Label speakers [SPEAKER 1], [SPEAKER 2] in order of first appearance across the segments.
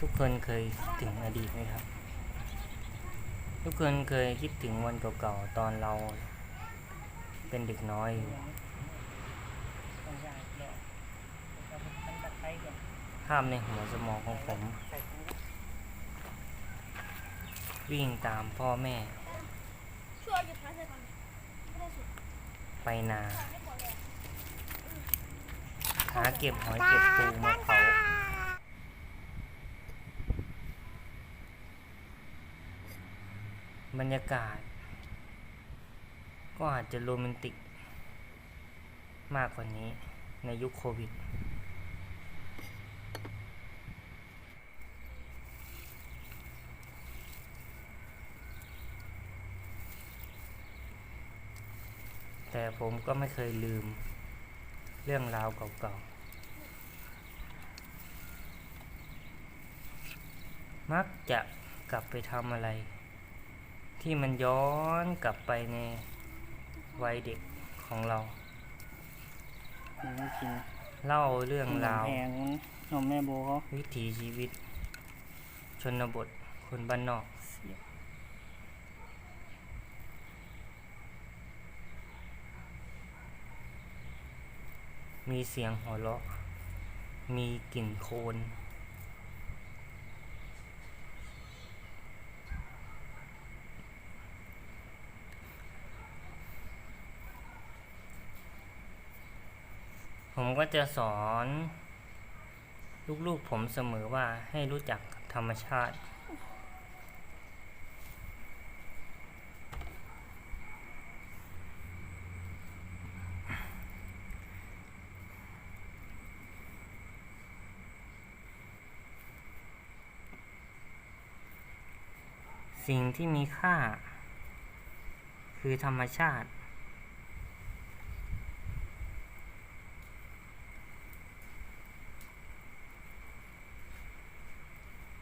[SPEAKER 1] ทุกคนเคยคิดถึงอดีตไหมครับ ทุกคนเคยคิดถึงวันเก่าๆตอนเรา เป็นเด็กน้อยอยู่ภาพในหัวสมองของผม วิ่งตามพ่อแม่
[SPEAKER 2] ไป
[SPEAKER 1] นา
[SPEAKER 2] หมดเลย
[SPEAKER 1] หาเก็บหอยเก็บปูมาเผา บรรยากาศ ก็อาจจะโรแมนติก มากกว่านี้ในยุคโควิด แต่ผมก็ไม่เคยลืมเรื่องราวเก่าๆ มักจะกลับไปทำอะไร ที่มันย้อนกลับไปในวัยเด็กของเรา
[SPEAKER 3] หนูกิน
[SPEAKER 1] เล่าเรื่อง
[SPEAKER 3] นม
[SPEAKER 1] ราว
[SPEAKER 3] แพงนมแม่โบเขา
[SPEAKER 1] วิถีชีวิต ชนบท คนบ้านนอก
[SPEAKER 3] เสีย
[SPEAKER 1] มีเสียงหัวเราะ มีกลิ่นโคลน ผมก็จะสอนลูกๆผมเสมอว่าให้รู้จักธรรมชาติ สิ่งที่มีค่า คือธรรมชาติ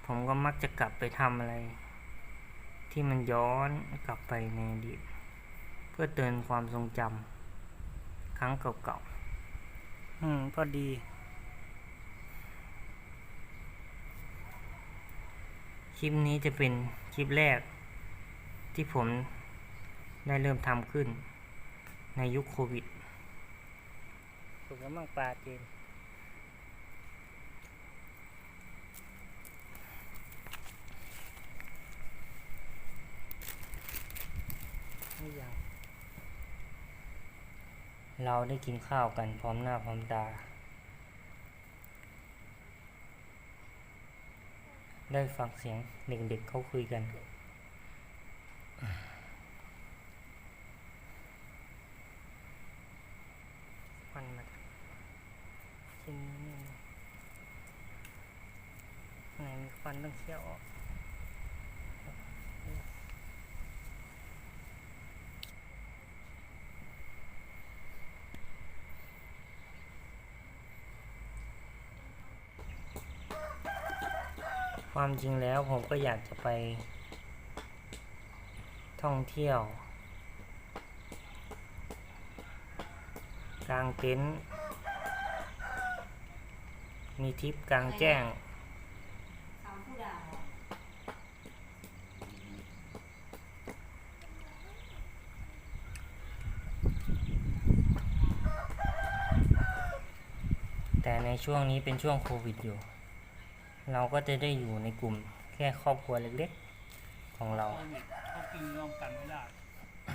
[SPEAKER 1] ผมก็มักจะกลับไปทำอะไร ที่มันย้อนกลับไปในอดีตเพื่อเตือนความทรงจำครั้งเก่า
[SPEAKER 3] อืมพอดี
[SPEAKER 1] ๆคลิปนี้จะเป็นคลิปแรก ที่ผมได้เริ่มทำขึ้นในยุคโควิด
[SPEAKER 3] สุกแล้วมั่งปลาเจน
[SPEAKER 1] ไม่ยัง เราได้กินข้าวกันพร้อมหน้าพร้อมตา ได้ฟังเสียงเด็กๆเขาคุยกันควันมาชิ้นนี้นี่ยข้างในมีควันต้องเชี่ยวออก ความจริงแล้วผมก็อยากจะไป ท่องเที่ยว กลางเต็นท์มีทริปกลางแจ้ง แต่ในช่วงนี้เป็นช่วงโควิดอยู่ เราก็จะได้อยู่ในกลุ่มแค่ครอบครัวเล็กๆของเรา
[SPEAKER 3] โควิดเขากินร่วมกันไม่ได้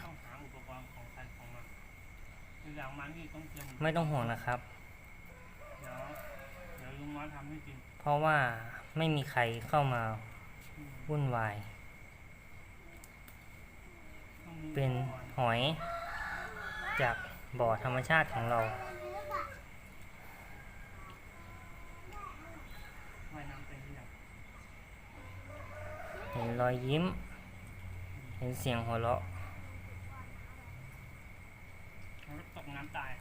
[SPEAKER 3] ต้องหาอุปกรณ์ของใครของมันตัวอย่างมันนี่ต้องเตรียม
[SPEAKER 1] ไม่ต้องห่วงนะครับ
[SPEAKER 3] เดี๋ยวเดี๋ยวลุงน้อยทำให้กิน
[SPEAKER 1] เพราะว่าไม่มีใครเข้ามา
[SPEAKER 3] อืม
[SPEAKER 1] วุ่นวาย
[SPEAKER 3] ต้องมี
[SPEAKER 1] เป็น
[SPEAKER 3] อุปกรณ์
[SPEAKER 1] หอยจากบ่อธรรมชาติของเรา
[SPEAKER 3] ว่ายน้ำเป็นหรือยัง
[SPEAKER 1] เห็นรอยยิ้ม เห็นเสียงหัวเราะ
[SPEAKER 3] แล้วตกน้ำตาย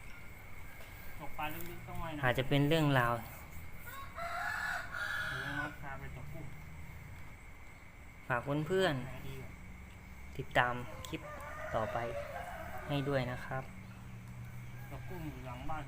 [SPEAKER 3] ตกปลาลึกๆต้องว่ายน้ำ
[SPEAKER 1] อาจจะเป็นเรื่องราว
[SPEAKER 3] หรือลุงน้อยพาไปตกกุ้ง
[SPEAKER 1] ฝากเพื่อน
[SPEAKER 3] ไหนดีกว่า
[SPEAKER 1] ๆติดตามคลิปต่อไปให้ด้วยนะครับ
[SPEAKER 3] ตกกุ้งอยู่หลังบ้าน